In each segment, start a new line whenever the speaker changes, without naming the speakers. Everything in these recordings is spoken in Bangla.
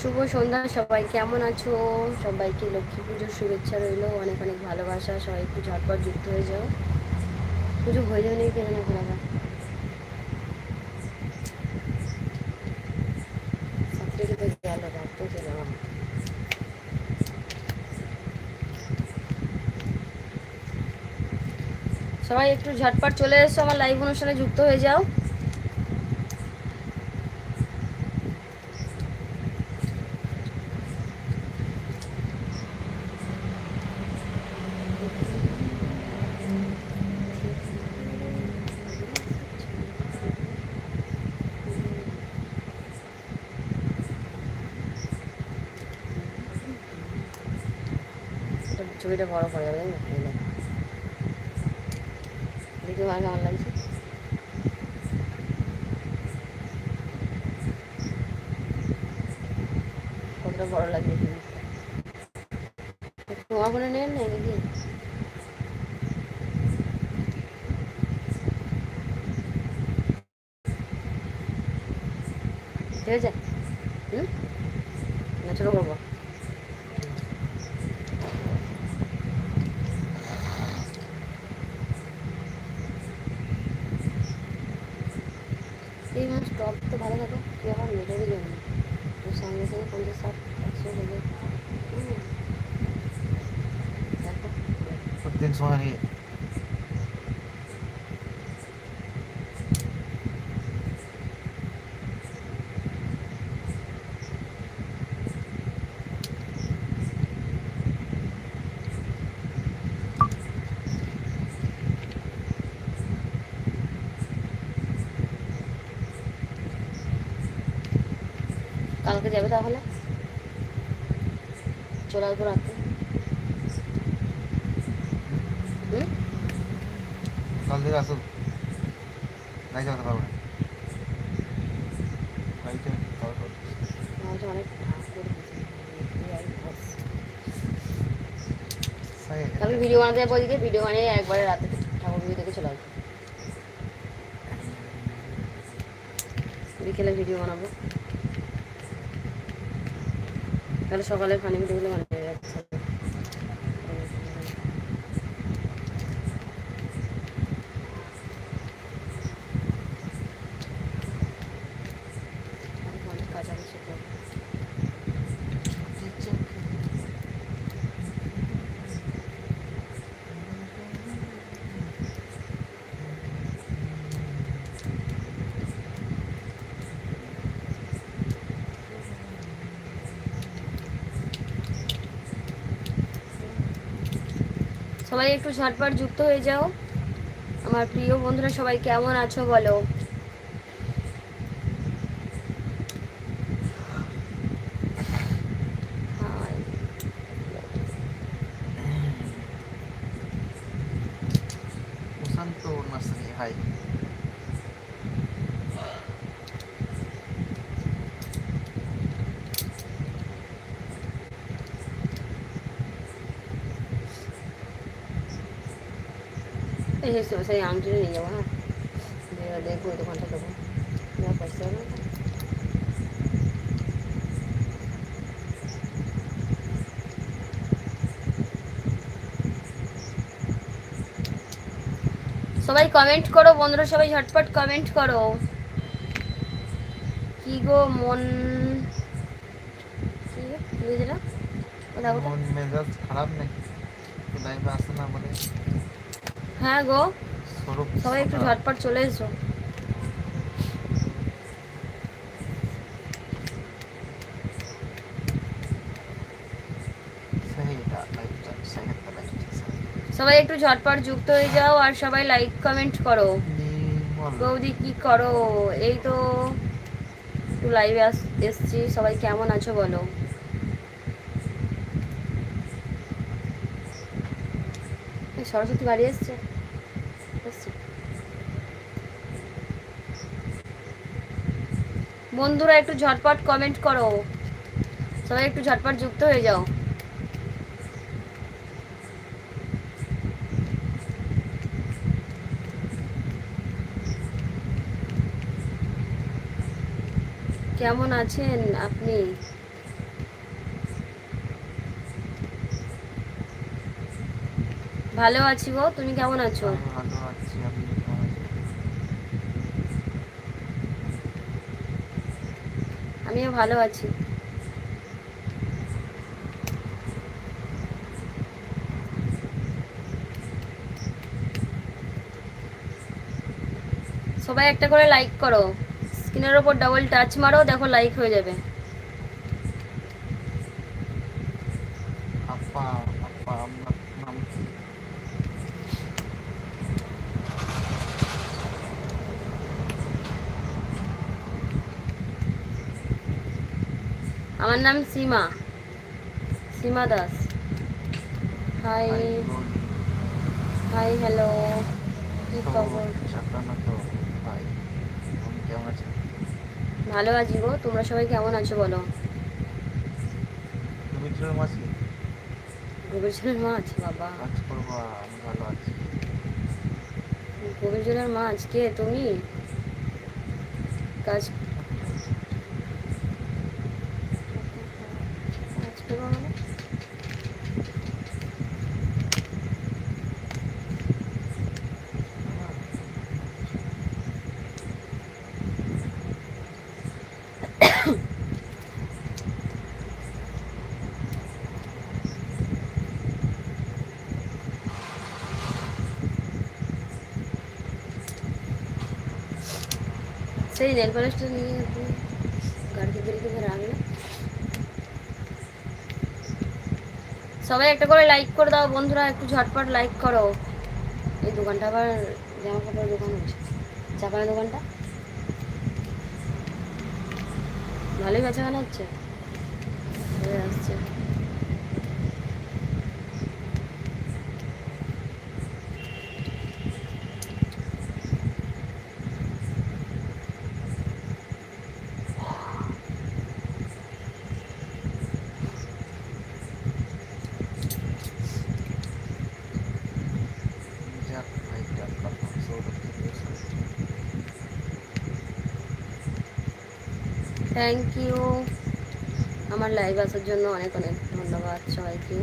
শুভ সন্ধ্যা সবাই, কেমন আছো? সবাইকে লক্ষ্মী পুজোর শুভেচ্ছা রইল, অনেক অনেক ভালোবাসা, সবাই একটু ঝটপট যুক্ত হয়ে যাও। পুজো হয়ে যায় নাকি? কেন এখন আবার সব থেকে তো গেল রাত তো চলে আমার সবাই একটু ঝটপট চলে এসো, আমার লাইভ অনুষ্ঠানে যুক্ত হয়ে যাও। ছবিটা বড় করা যাবে দেখি কেমন বড় লাগছে তোমার ফোনে নেন নাই নাকি? ঠিক আছে। হুম? না ছোটো করব এই মাস টপ তো ভালো থাকে তুই আবার মেটে দিলি না তোর সঙ্গে সঙ্গে পঞ্চাশ ষাট একশো হলে হুম। দেখো
প্রত্যেক সময় নিয়ে
কালকে যাবে তাহলে? চলে আসব রাতে।
কাল থেকে পারব না।
ভিডিও বানাতে যাব ওইদিকে ভিডিও বানিয়ে একবারে রাতে ঠাকুর ভিডিও দেখে চলে আসব। বিকেলে ভিডিও বানাবো। তাহলে সকালে ফানি ভিডিওগুলো বানিয়ে অনেক কাজ আছে সেটা। সবাই একটু ঝটপট যুক্ত হয়ে যাও। আমার প্রিয় বন্ধুরা সবাই কেমন আছো বলো হাই।
প্রশান্ত নার্সারি হাই
এই যে সেই আংটিটা নিয়ে যাব হ্যাঁ দিয়ে দেখব ওই দোকানটা দেবো যা পয়সা না সবাই কমেন্ট করো, বন্ধুরা সবাই ঝটপট কমেন্ট করো কি গো, মন কি গো? কি হয়েছে এটা? কোথাও কোথাও?
মন মেজাজ খারাপ নাকি লাইভে আসে না মানে
হ্যাঁ গো। সবাই একটু ঝটপট চলে এসো। সবাই একটু ঝটপট যুক্ত হয়ে যাও আর সবাই লাইক কমেন্ট করো। বৌদি কি করো? এই তো একটু লাইভে এসছি। সবাই কেমন আছো বলো? এই সরস্বতী বাড়ি এসছে। বন্ধুরা একটু ঝটপট কমেন্ট করো। সবাই একটু ঝটপট যুক্ত হয়ে যাও। কেমন আছেন আপনি? ভালো আছি গো, তুমি কেমন আছো?
ভালো আছি আমি
আমিও ভালো আছি। সবাই একটা করে লাইক করো। স্ক্রিনের ওপর ডাবল টাচ মারো, দেখো লাইক হয়ে যাবে।
আপা আপা আপনার নাম কি
আমার নাম Seema. Seema Das. Hi
hi
hello কি খবর? ভালো আছি গো। তোমরা সবাই কেমন আছো বলো?
মাসি?
মাছ বাবা। মাছ কে তুমি? কাজ করব মানে? সেই নেল পালিশটা নিয়ে গাড়িতে বেরিয়ে ধরে রাখলে সবাই একটা করে লাইক করে দাও, বন্ধুরা, একটু ঝটপট লাইক করো। এই দোকানটা আবার জামা কাপড়ের দোকান আছে চাপানের দোকানটা? ভালোই বেচা কেনা হচ্ছে হয়ে আসছে
যাক ভাই যাক কথা সৌরভ থেকে এসেছে।
থ্যাংক ইউ আমার লাইভ আসার জন্য অনেক অনেক ধন্যবাদ সবাইকে।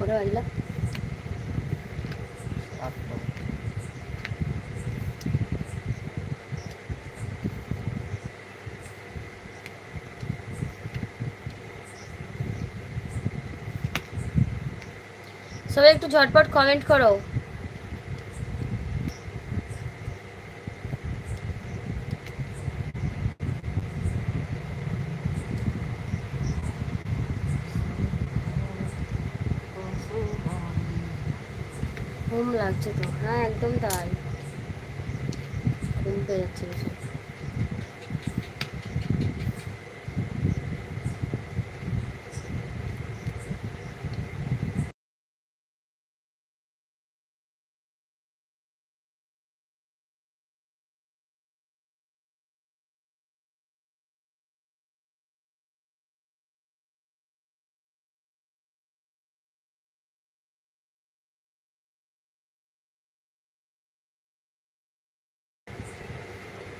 ওটা বাজলা
আটটা
সবাই একটু ঝটপট কমেন্ট করো। ঘুম লাগছে তো। হ্যাঁ একদম তাই। ঘুম পেয়ে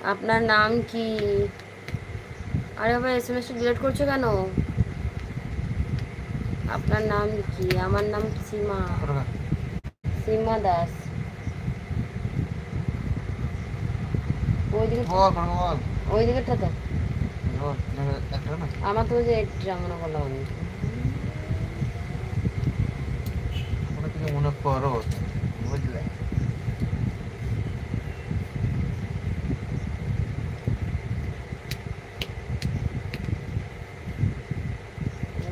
আপনার নাম কি? আরে বাবা এস এম এস ডিলিট করছ কেন? আপনার নাম কি? আমার নাম সীমা? সীমা। দাস। ওইদিকে
বল
তো আমার তো ওই যে এটা করলাম আমি।
মনে করো বুঝলে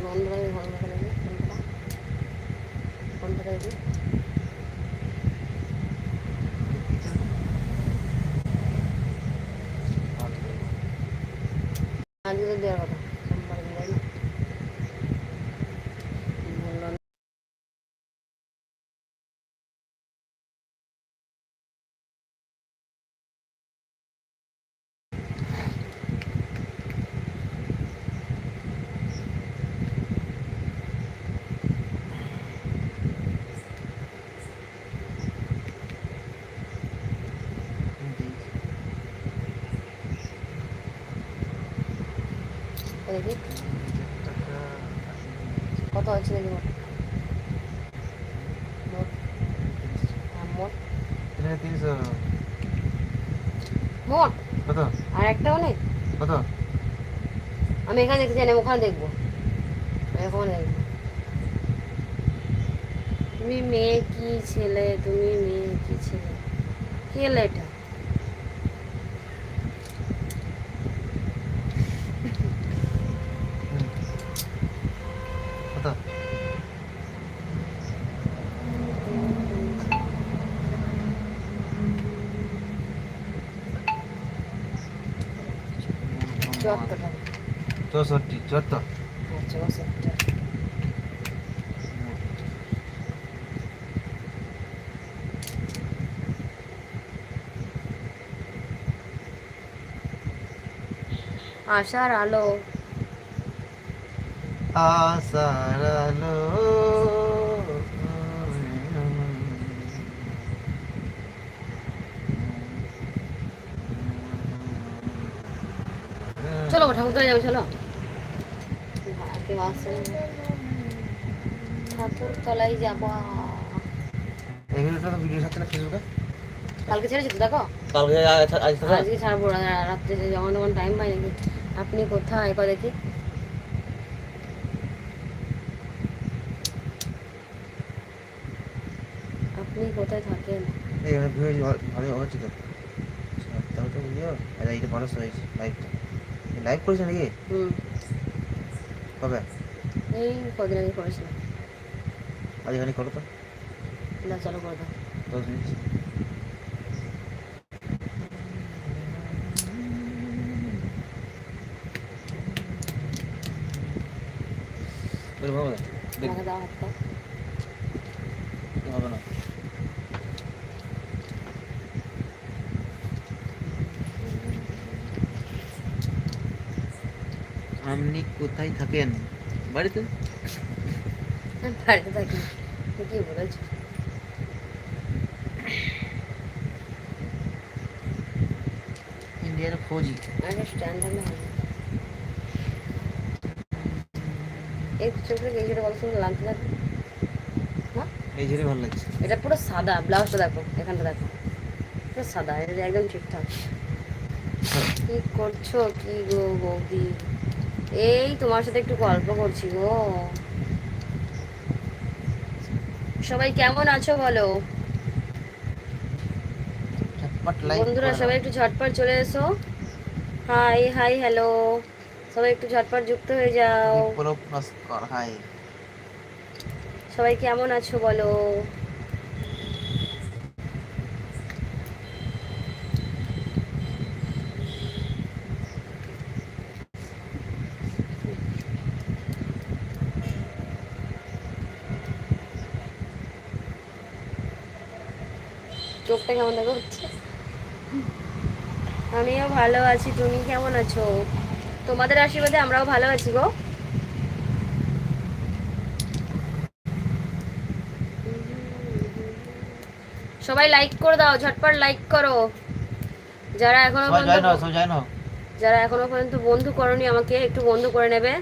বন্ধুরা ঘর করে কোনটা তো দেওয়ার কথা সোমবার দিলে না বলল না। তো দেখি আছে মোট। মোট। আর মোট।
এটা তিনশো
মোট?
কত?
আর একটাও নেই
কত?
আমি এখানে দেখতে চাই ওখানে দেখব। ওখানে দেখব। তুমি মেয়ে কি ছেলে? তুমি মেয়ে কি ছেলে? কি হলো এটা
হুম। কত
চুয়াত্তর টাকা
চৌষট্টি চুয়াত্তর
আশার আলো
আশার আলো
চলো ঠাকুর তলায় যাব চলো ঠাকুর তলায় যাব।
এই ভিডিওটা তো ভিডিও থাকছে না ফেসবুকে
কালকে ছেড়েছি তো দেখো?
কালকে আজ আজ থেকে
আজকে ছাড়বো রাত্রে যখন তখন টাইম পাই নাকি? আপনি কোথায়? কয় দেখি। আপনি কোথায় থাকেন?
এই ভিডিও ভালো হচ্ছে তো। তাহলে তো বুঝিও আর এইটা মানুষ হয়েছে লাইভটা লাইভ করেছে নাকি?
হুম।
কবে?
এই কদিন আগে করেছিলাম।
আজ এখানে করো তো।
না চলো করে দাও।
দশ মিনিট। দেখ।
দাও হাতটা
হবে না আপনি কোথায় থাকেন। বাড়িতে?
বাড়িতে থাকি। কি বলেছ
ইন্ডিয়ার ফৌজি।
আগে স্ট্যান্ড হবে এই চোখে লাগতে লাগবে হ্যাঁ?
এই জন্য ভালো লাগছে।
এটা পুরো সাদা ব্লাউজটা দেখো এখানটা দেখো। পুরো সাদা এটা একদম ঠিকঠাক। কি করছ কি গো বৌদি? এই তোমার সাথে একটু গল্প করছি গো। সবাই কেমন আছো বলো? বন্ধুরা সবাই একটু ঝটপট চলে এসো। Hi hi hello. সবাই একটু ঝটপট যুক্ত হয়ে যাও।
হাই।
সবাই কেমন আছো বলো? কেমন দেখা হচ্ছে? আমিও ভালো আছি তুমি কেমন আছো? তোমাদের আশীর্বাদে আমরাও ভালো আছি গো। সবাই লাইক করে দাও ঝটপট লাইক করো। যারা
এখনও
পর্যন্ত যারা এখনও পর্যন্ত বন্ধু করনি আমাকে একটু বন্ধু করে নেবে।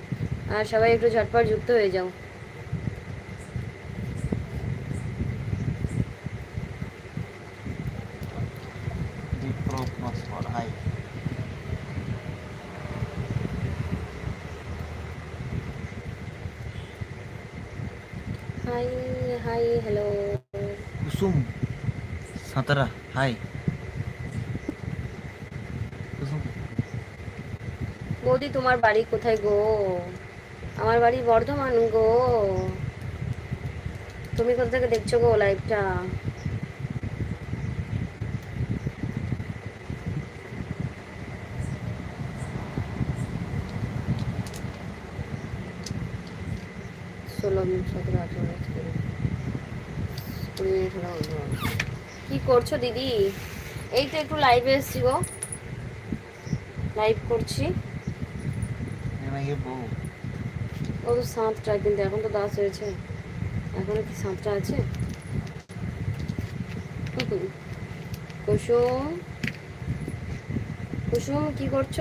আর সবাই একটু ঝটপট যুক্ত হয়ে যাও
Deepro Naskar hi
hi hi hello
Kusum Santara hi Kusum
তোমার বাড়ি কোথায় গো? আমার বাড়ি বর্ধমান গো। তুমি কোথা থেকে দেখছ গো লাইভটা ষোলো সতেরো করছ দিদি? এই তো একটু লাইভে এসছি গো। লাইভ করছি।
এখানে গিয়ে বউ।
ও তো সাতটা কিন্তু এখন তো দাস হয়েছে। এখনও কি সাতটা আছে? কুসুম কুসুম কি করছ?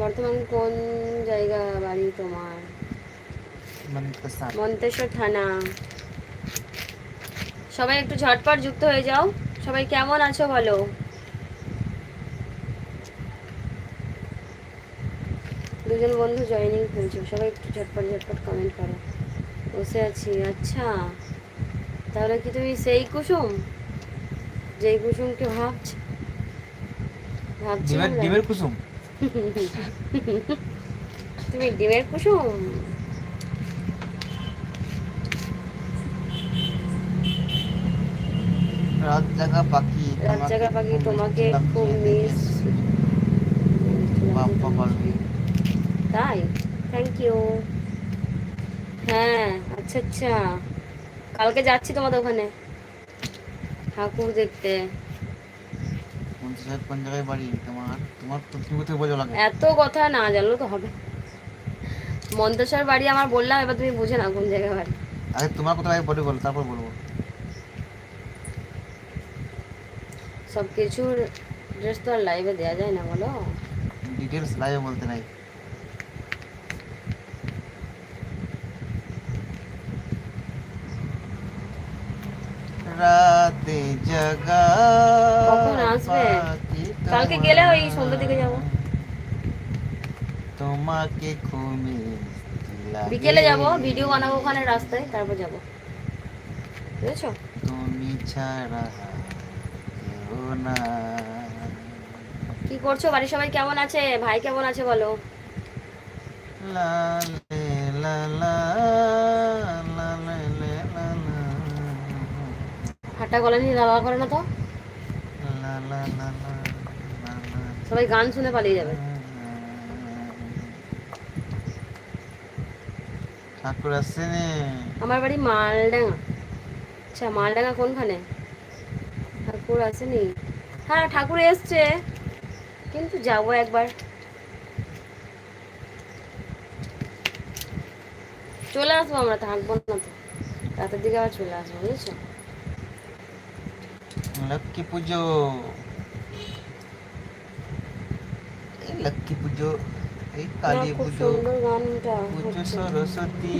বর্তমান কোন জায়গা বাড়ি তোমার?
মানে
মন্তেশ্বর থানা। সবাই একটু ঝটপট যুক্ত হয়ে যাও। সবাই কেমন আছো বলো? দুজন বন্ধু জয়েনিং করেছ সবাই একটু ঝটপট ঝটপট কমেন্ট করো। বসে আছি আচ্ছা। তাহলে কি তুমি সেই কুসুম? যেই কুসুমকে ভাবছ ভাবছি
ডিমের কুসুম?
তুমি ডিমের কুসুম?
রাত জাগা পাখি
রাত জাগা পাখি তোমাকে খুব মিস
বাপ্পা পারবি
তাই? থ্যাংক ইউ হ্যাঁ আচ্ছা আচ্ছা। কালকে যাচ্ছি তোমাদের ওখানে। ঠাকুর দেখতে। এত কথা না জানলেও তো হবে। মন্তেশ্বর বাড়ি আমার বললাম এবার তুমি বুঝে না কোন জায়গায় বাড়ি।
আগে তোমার কোথায় বাড়ি বলো তারপর বলব।
সব কিছুর ড্রেস তো আর লাইভে দেওয়া যায় না বলো।
ডিটেলস লাইভে বলতে নাই। রাতে জাগা
কখন আসবে? কালকে গেলে ওই সন্ধ্যের দিকে যাব।
তোমাকে লাগে।
বিকেলে যাব ভিডিও বানাবো ওখানে রাস্তায় তারপর যাব। বুঝেছ?
তুমি ছাড়া না
কি করছ? বাড়ির সবাই কেমন আছে? ভাই কেমন আছে বলো?
লা, লা লে লে লা লা।
হাঁটা গলা নিয়ে লালা করে না তো। সবাই গান শুনে পালিয়ে যাবে।
ঠাকুর আসছেনে
আমার বাড়ি মালডাঙ্গা। আচ্ছা মালডাঙ্গা কোনখানে? ঠাকুর আসেনি। হ্যাঁ ঠাকুর এসছে। কিন্তু যাব একবার। চলে আসব আমরা থাকব না তো। রাতের দিকে আবার চলে আসব বুঝেছ?
লক্ষ্মী পুজো এই লক্ষ্মী পুজো এই কালী
না, খুব
পুজো
সুন্দর গানটা
পুজো
হচ্ছে।
সরস্বতী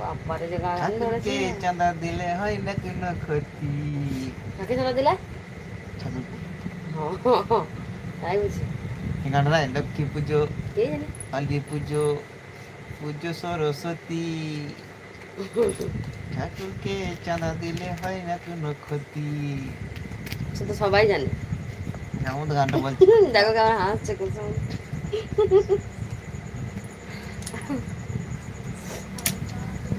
বাবারে যে গান
ঠাকুরকে
ধরেছে
চাঁদা দিলে হয় না কোনো ক্ষতি
কাকে চলে দিলে
ঠাকুরকে
তাই বুঝি
এই গানটা নাই লক্ষ্মী পুজো
কে জানে
কালী পুজো পুজো সরস্বতী ঠাকুরকে চাঁদা দিলে হয় না কোনো ক্ষতি।
সে তো সবাই জানে।
এমন তো গানটা বলছি
দেখো কেমন হাসছে কুসুম।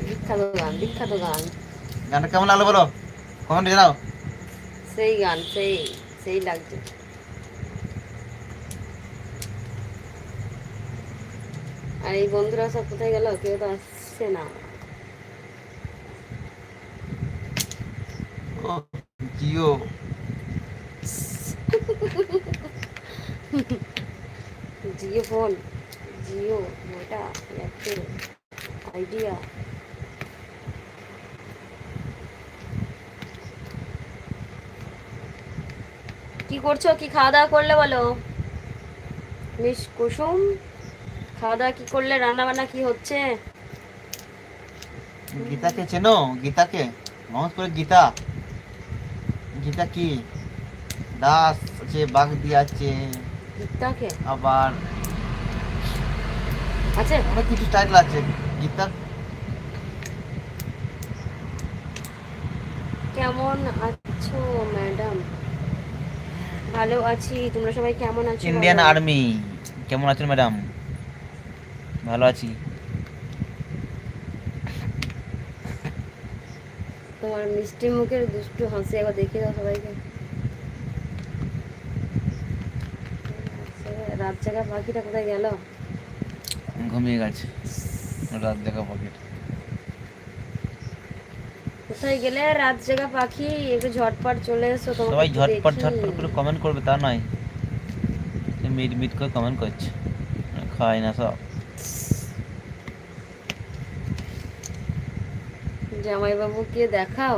বিখ্যাত গান বিখ্যাত গান।
গানটা কেমন লাগল বলো? কমেন্ট জানাও।
সেই গান সেই সেই লাগছে। আর এই বন্ধুরা সব কোথায় গেল? কেউ তো আসছে না।
জিও।
জিও ফোন। জিও মোটা এয়ারটেল আইডিয়া। কি করছ? কি খাওয়া দাওয়া করলে বলো? মিস কুসুম? খাওয়া দাওয়া কি করলে? রান্না বান্না কি হচ্ছে?
গীতাকে চেনো? গীতাকে? মানুষ করে গীতা। গীতা কি? দাস আছে বাগদি আছে
গীতাকে?
আবার
আছে?
অনেক কিছু টাইটেল আছে। গীতা?
কেমন আছো ম্যাডাম? ভালো আছি। তোমরা সবাই কেমন আছো
ইন্ডিয়ান আর্মি। কেমন আছেন ম্যাডাম? ভালো আছি।
তোমার মিষ্টি মুখের দুষ্টু হাসি একবার দেখিয়ে দাও সবাইকে। রাত জাগা পাখিটা কোথায় গেল?
ঘুমিয়ে গেছে। রাত দেখা পকেট
কোথায় গেলে রাত জাগা পাখি? একটু ঝটপট চলে এসো তোমাকে
সবাই ঝটপট ঝটপট করে কমেন্ট করবে তা নয়। মিট মিট করে কমেন্ট করছে। খাই না সব।
জামাইবাবুকে দেখাও?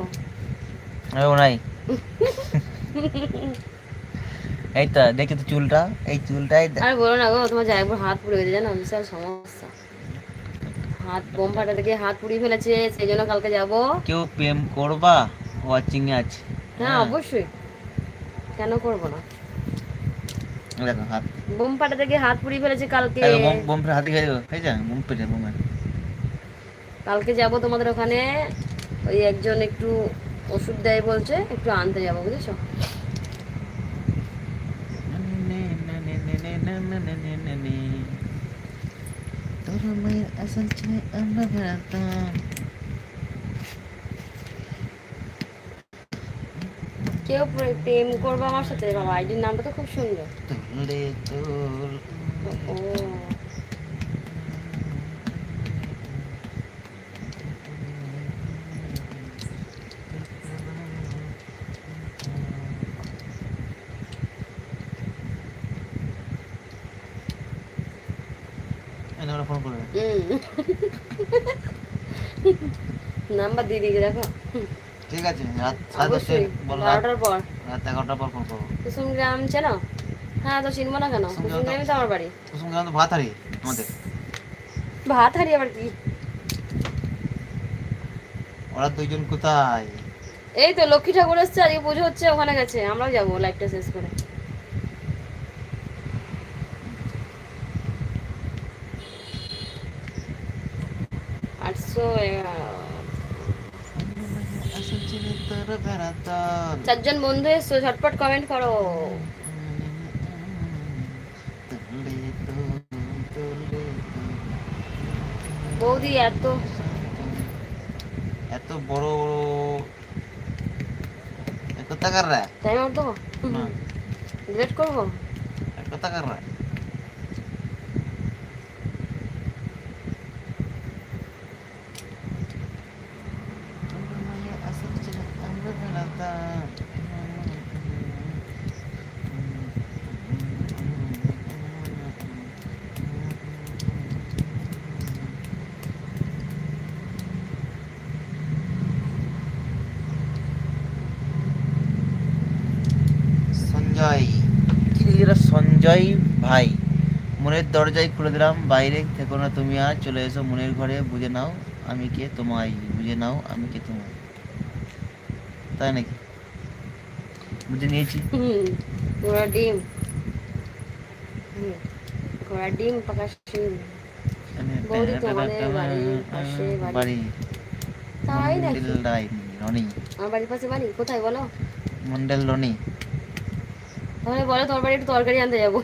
ও নাই। এই তো দেখি তো চুলটা। এই চুলটাই
আর বলো না গো তোমার জামাইবাবুর হাত পুড়ে গেছে জানো? বিশাল সমস্যা। হাত বোম ফাটা থেকে হাত পুড়িয়ে ফেলেছে সেই জন্য কালকে যাব।
কেউ প্রেম করবা? ওয়াচিং এ আছে।
হ্যাঁ অবশ্যই। কেন করব না?
দেখো হাত
বোম ফাটা থেকে হাত পুড়িয়ে ফেলেছে কালকে।
বোম বোম ফেলে হাতে খেয়ে হয়ে যায় বোম পেটে বোমে।
কালকে যাব তোমাদের ওখানে। ওই একজন একটু ওষুধ দেয় বলছে একটু আনতে যাব বুঝেছ?
মায়ের আসল ছেলে আমরা বেড়াতাম
কেউ প্রেম করব আমার সাথে বাবা আইডির নামটা তো খুব সুন্দর। ও।
এই ফোন করবে
নাম্বার দিয়ে দিকে দেখো।
ঠিক আছে রাত সাড়ে
বারোটার পর।
রাত এগারোটার পর ফোন করব।
কুসুম গ্রাম চেনো? হ্যাঁ তো চিনবো না কেন?
কুসুম গ্রাম তো-
আমার বাড়ি।
কুসুম গ্রাম তো ভাত হারিয়ে আমাদের
ভাত হারি আবার কি?
ওরা দুইজন কোথায়?
এই তো লক্ষ্মী ঠাকুর এসছে আজকে পুজো হচ্ছে ওখানে গেছে। আমরাও যাব লাইভটা শেষ করে আটশো এগারো।
আসল ছেলে তোর বেড়াতাম
চারজন বন্ধু এসছো ঝটপট কমেন্ট করো। বৌদি এত।
এত বড় বড় এত টাকার রা
টাইম
না।
ডিলেট করব?
এত টাকার রা সঞ্জয় কি রে সঞ্জয় ভাই। মনের দরজায় খুলে দিলাম বাইরে থেকো না তুমি আর চলে এসো মনের ঘরে বুঝে নাও আমি কে তোমায় বুঝে নাও আমি কে তোমায়। তাই নাকি? বুঝে নিয়েছি।
ঘোড়া ডিম। ঘোড়া ডিম পাকা শিম। বৌদি তোমাদের বাড়ির পাশে বাড়ি।
বাড়ি।
তাই নাকি
মন্ডেল রায় রনি
আমার বাড়ির পাশে বাড়ি? কোথায় বলো?
মন্ডেল রনি।
তাহলে বলো তোমার বাড়ি একটু তরকারি আনতে যাব।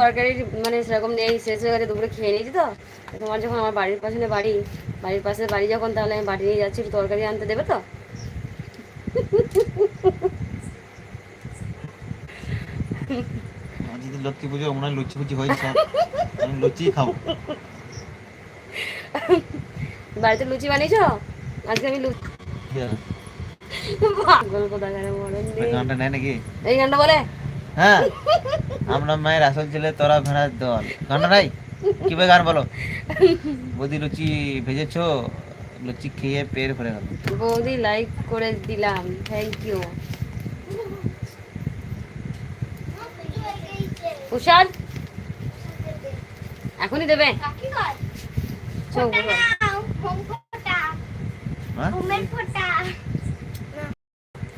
তরকারি মানে সেরকম নেই শেষ হয়ে গেছে দুপুরে খেয়ে নিয়েছি তো। তো তোমার যখন আমার বাড়ির পাশে বাড়ি বাড়ির পাশে বাড়ি যখন তাহলে আমি বাড়ি নিয়ে যাচ্ছি একটু তরকারি আনতে দেবে তো?
যদি লক্ষ্মী পুজো মনে হয় লুচি ফুচি হয়েছে আমি লুচি খাব।
বাড়িতে লুচি বানিয়েছো? আজকে আমি লুচি পাগল কোথাকারে মরণ নেই।
গানটা নেয় নাকি?
এই গানটা বলে?
হ্যাঁ। আমরা মায়ের আসল ছেলে তোরা ভেড়ার দল। গান নাই কি ভাই গান বলো? বৌদি লুচি ভেজেছো? লুচি খেয়ে পেট ভরে গেল।
বৌদি লাইক করে দিলাম। থ্যাংক ইউ উষাদ এখনই দেবে? চোখ?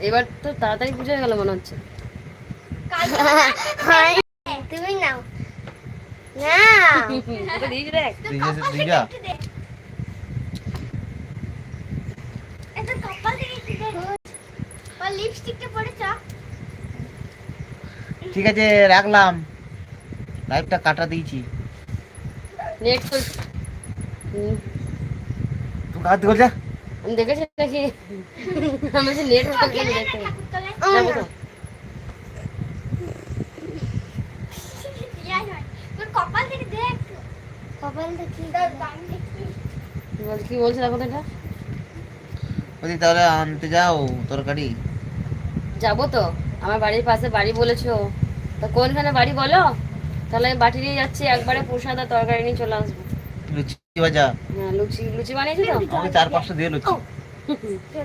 এবার তো তাড়াতাড়ি পুজো হয়ে গেল মনে হচ্ছে।
তুমি নাও। না
তুই তুই ঠিক আছে রাখলাম। লাইভটা কাটা দিয়েছি।
নেট তো হুম,
কাটতে করছে
দেখেছি নাকি? নেট দেখতে কি বলছে দেখো এটা?
বলছি তাহলে আনতে যাও তরকারি।
যাব তো। আমার বাড়ির পাশে বাড়ি বলেছ। তো কোনখানে বাড়ি বলো? তাহলে আমি বাটি নিয়ে যাচ্ছি একবারে প্রসাদ আর তরকারি নিয়ে চলে আসব।
লুচি ভাজা।
হ্যাঁ লুচি লুচি বানিয়েছো তো?
আমাকে চার পাঁচটা দিয়ে লুচি।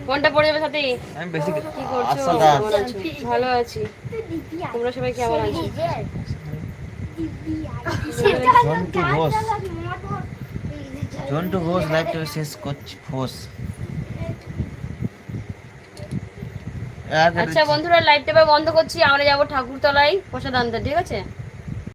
কোনটা পড়ে যাবে সাথে?
আমি বেশি
কি করছ?
আসল দাস
কেমন আছো? ভালো আছি। তোমরা সবাই কেমন আছো?
ঝন্টু ঘোষ। ঝন্টু ঘোষ লাইভটা শেষ করছি ফোস
আচ্ছা বন্ধুরা লাইভটা বন্ধ করছি। আমরা যাব ঠাকুরতলায় প্রসাদ আনতে ঠিক আছে?